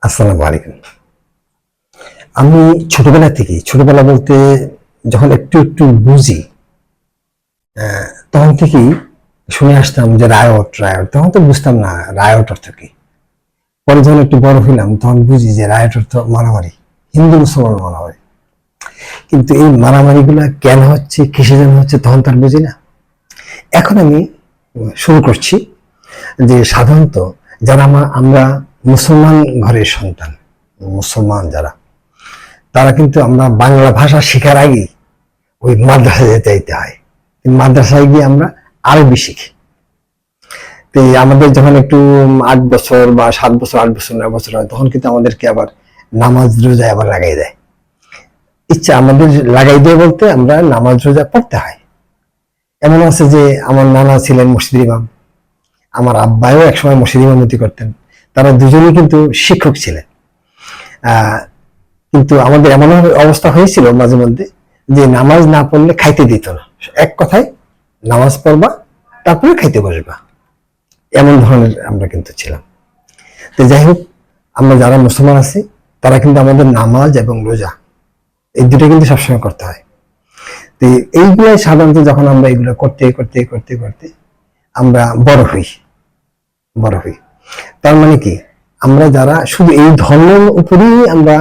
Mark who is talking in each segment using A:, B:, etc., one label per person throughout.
A: আসসালামু আলাইকুম। আমি ছোটবেলা থেকে ছোটবেলা বলতে যখন একটু একটু বুঝি তখন থেকেই শুনে আসতাম যে রায়ট রায়ট। তখন তো বুঝতাম না রায়ট অর্থ কি। পরে যখন একটু বড় হইলাম, তখন বুঝি যে রায়ট অর্থ মারামারি, হিন্দু মুসলমান মারামারি। কিন্তু এই মারামারি গুলা কেন হচ্ছে কিসে যেন হচ্ছে, তখন তার বুঝি না। এখন আমি শুরু করছি যে সাধারণত যারা আমা- আমরা মুসলমান ঘরের সন্তান, মুসলমান যারা, তারা কিন্তু আমরা বাংলা ভাষা শেখার আগেই ওই মাদ্রাসায় যেতে যেতে হয় মাদ্রাসায় গিয়ে আমরা আরবি শিখি। তো আমাদের যখন একটু আট বছর বা সাত বছর, আট বছর, নয় বছর হয়, তখন কিন্তু আমাদেরকে আবার নামাজ রোজা আবার লাগাই দেয়। ইচ্ছা আমাদের লাগাই দেয় বলতে আমরা নামাজ রোজা পড়তে হয়। এমন আছে যে আমার নানা ছিলেন মসজিদ ইমাম, আমার আব্বাও একসময় মসজিদ ইমামতি করতেন। তারা দুজনেই কিন্তু শিক্ষক ছিলেন। কিন্তু আমাদের এমন অবস্থা হয়েছিল মাঝে মধ্যে যে নামাজ না পড়লে খাইতে দিত না। এক কথায় নামাজ পড়বা, তারপরে খাইতে বসবা। এমন ধরনের আমরা কিন্তু ছিলাম। তো যাই হোক, আমরা যারা মুসলমান আছি, তারা কিন্তু আমাদের নামাজ এবং রোজা, এই দুটো কিন্তু সবসময় করতে হয়। তো এইগুলাই সাধারণত যখন আমরা এগুলো করতে করতে করতে করতে আমরা বড় হই। বড় হই। তার মানে কি? আমরা যারা শুধু এই ধর্মের উপরেই আমরা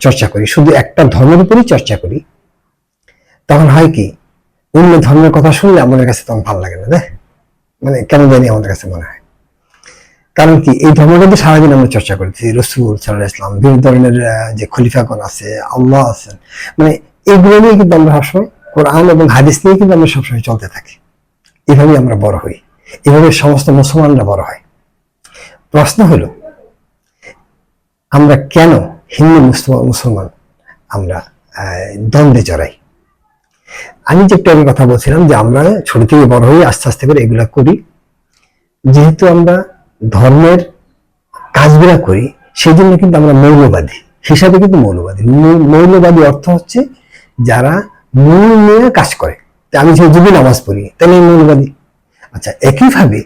A: চর্চা করি, শুধু একটা ধর্মের উপরেই চর্চা করি, তখন হয় কি? অন্য ধর্মের কথা শুনলে আমাদের কাছে তখন ভালো লাগে না, দেখ। মানে কেন জানি আমাদের কাছে মনে হয়। কারণ কি? এই ধর্মের মধ্যে সারাদিন আমরা চর্চা করছি রসুল সাল্লাহ ইসলাম বিভিন্ন ধরনের যে খলিফাগণ আছে, আল্লাহ আছেন। মানে এইগুলো নিয়ে কিন্তু আমরা সবসময় কোরআন এবং হাদিস নিয়ে কিন্তু আমরা সবসময় চলতে থাকি। এভাবেই আমরা বড় হই। এভাবে সমস্ত মুসলমানরা বড় হয়। প্রশ্ন হলো, আমরা কেন হিন্দু মুসলমান মুসলমান আমরা দ্বন্দ্বে জড়াই? আমি যে একটু কথা বলছিলাম যে আমরা ছোট থেকে বড় হয়ে আস্তে আস্তে করে এগুলা করি। যেহেতু আমরা ধর্মের কাজগুলা করি সেই জন্য কিন্তু আমরা মৌলবাদী হিসাবে কিন্তু মৌলবাদী। মৌলবাদী অর্থ হচ্ছে যারা মূল নিয়ে কাজ করে। আমি যদি নামাজ পড়ি, তাহলে মৌলবাদী। আচ্ছা একইভাবে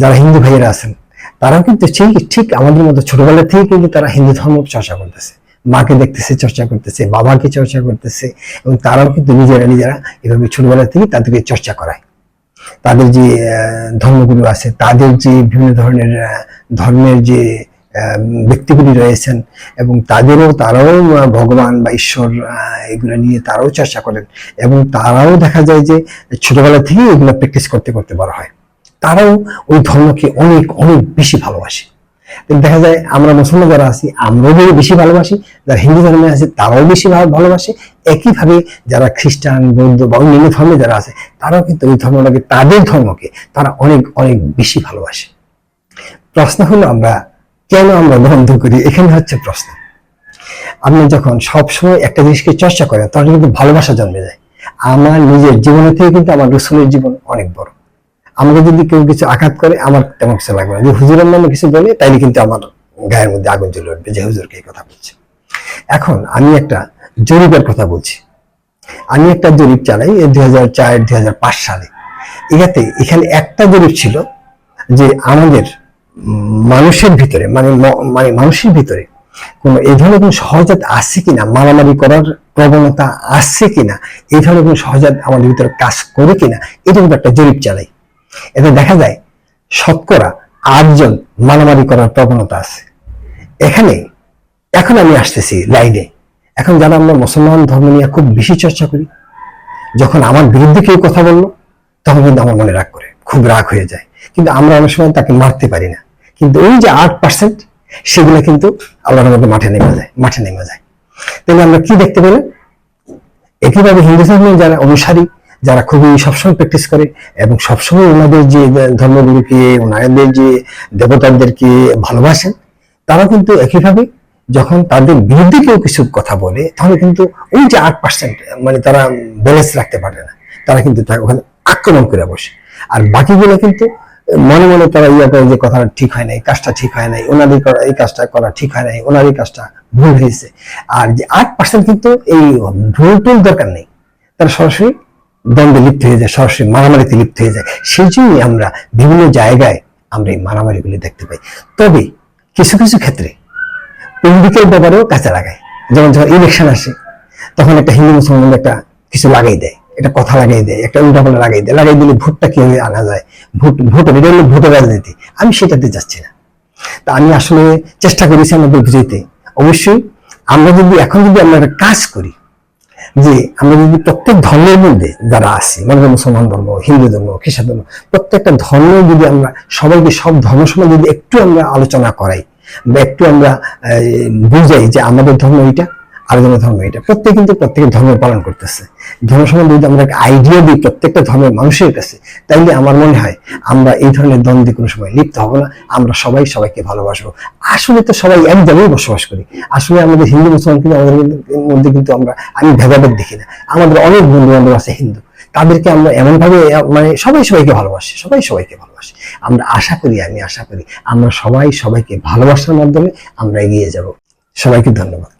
A: যারা হিন্দু ভাইয়েরা আছেন তারাও কিন্তু ঠিক ঠিক আমাদের মতো ছোটবেলা থেকে কিন্তু তারা হিন্দু ধর্ম চর্চা করতেছে। মাকে দেখতেছে চর্চা করতেছে বাবাকে চর্চা করতেছে এবং তারাও কিন্তু নিজেরা নিজেরা এভাবে ছোটবেলা থেকে তাদেরকে চর্চা করায়। তাদের যে আহ, ধর্মগুরু আছে তাদের যে বিভিন্ন ধরনের ধর্মের যে ব্যক্তিগুলি রয়েছেন এবং তাদেরও তারাও ভগবান বা ঈশ্বর এগুলো নিয়ে তারাও চর্চা করেন এবং তারাও দেখা যায় যে ছোটবেলা থেকে এগুলো প্র্যাকটিস করতে করতে বড় হয়। তারাও ওই ধর্মকে অনেক অনেক বেশি ভালোবাসে। দেখা যায় আমরা মুসলমান যারা আছি, আমরাও বেশি ভালোবাসি। যারা হিন্দু ধর্মে আছে, তারাও বেশি ভালোবাসে। একইভাবে যারা খ্রিস্টান, বৌদ্ধ বা অন্যান্য ধর্মে যারা আছে, তারাও কিন্তু ওই ধর্মটাকে, তাদের ধর্মকে তারা অনেক অনেক বেশি ভালোবাসে। প্রশ্ন হলো আমরা, কেন আমরা বন্ধ করি? এখানে হচ্ছে প্রশ্ন। আপনি যখন সবসময় একটা জিনিসকে চর্চা করেন, তখন কিন্তু ভালোবাসা জন্মে যায়। আমার নিজের জীবনের থেকে কিন্তু আমার রসুলের জীবন অনেক বড়। আমাকে যদি কেউ কিছু আঘাত করে, আমার তেমন কিছু লাগবে না। যে হুজুরের নামে কিছু বলে, তাইলে কিন্তু আমার গায়ের মধ্যে আগুন জ্বলে উঠবে যে, হুজুরকে এই কথা বলছে। এখন আমি একটা জরিপের কথা বলছি। আমি একটা জরিপ চালাই দুই হাজার চার, দুই হাজার পাঁচ সালে। এটাতে এখানে একটা জরিপ ছিল যে, আমাদের মানুষের ভিতরে মানে মানে মানুষের ভিতরে কোনো এই ধরনের কোন সহজাত আছে কিনা, মারামারি করার প্রবণতা আছে কিনা এই ধরনের কোন সহজাত আমাদের ভিতরে কাজ করে কিনা, এটা কিন্তু একটা জরিপ চালাই। এতে দেখা যায় শতকরা আটজন মারামারি করার প্রবণতা আছে। এখানে এখন আমি আসতেছি লাইনে। এখন যারা আমরা মুসলমান ধর্ম নিয়ে খুব বেশি চর্চা করি, যখন আমার বিরুদ্ধে কেউ কথা বলল, তখন কিন্তু আমার মনে রাগ করে, খুব রাগ হয়ে যায়। কিন্তু আমরা অনেক সময় তাকে মারতে পারি না। কিন্তু ওই যে আট পার্সেন্ট সেগুলো কিন্তু আল্লাহর মধ্যে মাঠে নেমে যায়, মাঠে নেমে যায়। তাহলে আমরা কি দেখতে পেলাম? একইভাবে হিন্দু ধর্মের যারা অনুসারী যারা খুবই সবসময় প্র্যাকটিস করে এবং সবসময় ওনাদের যে ধর্মগুরুকে, ওনাদের যে দেবতাদেরকে ভালোবাসেন, তারা কিন্তু একইভাবে যখন তাদের বিরুদ্ধে কেউ কিছু কথা বলে, তাহলে কিন্তু ওই যে আট পার্সেন্ট মানে তারা ব্যালেন্স রাখতে পারে না। তারা কিন্তু ওখানে আক্রমণ করে বসে। আর বাকিগুলো কিন্তু মনে মনে তারা ইয়ে করে যে কথাটা ঠিক হয় নাই, কাজটা ঠিক হয় নাই, ওনাদের করা, এই কাজটা করা ঠিক হয় নাই, ওনার এই কাজটা ভুল হয়েছে। আর যে আট পার্সেন্ট কিন্তু এই ভুল টুল দরকার নেই। তারা সরাসরি দ্বন্দ্বে লিপ্ত হয়ে যায়, সরাসরি মারামারিতে লিপ্ত হয়ে যায়। সেই জন্যই আমরা বিভিন্ন জায়গায় আমরা এই মারামারিগুলি দেখতে পাই। তবে কিছু কিছু ক্ষেত্রে দিকের ব্যাপারেও কাছে লাগায়। যেমন যখন ইলেকশন আসে, তখন একটা হিন্দু মুসলমান একটা কিছু লাগাই দেয়। একটা কথা লাগাই দেয়, একটা উল্টাপাল্টা লাগাই দেয়। লাগাই দিলে ভোটটা কীভাবে আনা যায়? ভোট ভোট এটা হলো ভোটের রাজনীতি। আমি সেটাতে যাচ্ছি না। তা আমি আসলে চেষ্টা করেছি আমাদের বুঝাইতে। অবশ্যই আমরা যদি, এখন যদি আমরা একটা কাজ করি যে আমরা যদি প্রত্যেক ধর্মের মধ্যে যারা আছি মনে মুসলমান ধর্ম, হিন্দু ধর্ম, খ্রিস্টান ধর্ম, প্রত্যেকটা ধর্ম যদি আমরা সবাইকে সব ধর্ম সময় যদি একটু আমরা আলোচনা করাই বা একটু আমরা বুঝাই যে আমাদের ধর্ম এইটা আরেকজনের ধর্ম এটা। প্রত্যেকে কিন্তু প্রত্যেকের ধর্ম পালন করতেছে। ধর্ম সম্বন্ধে যদি আমরা একটা আইডিয়া দিই প্রত্যেকটা ধর্মের মানুষের কাছে, তাইলে আমার মনে হয় আমরা এই ধরনের দ্বন্দ্বে কোনো সময় লিপ্ত হব না। আমরা সবাই সবাইকে ভালোবাসবো। আসলে তো সবাই এক জায়গায় বসবাস করি। আসলে আমাদের হিন্দু, মুসলমান কিন্তু আমাদের মধ্যে কিন্তু আমরা, আমি ভেদাভেদ দেখি না। আমাদের অনেক বন্ধু বান্ধব আছে হিন্দু। তাদেরকে আমরা এমনভাবে মানে সবাই সবাইকে ভালোবাসি, সবাই সবাইকে ভালোবাসি। আমরা আশা করি, আমি আশা করি আমরা সবাই সবাইকে ভালোবাসার মাধ্যমে আমরা এগিয়ে যাব। সবাইকে ধন্যবাদ।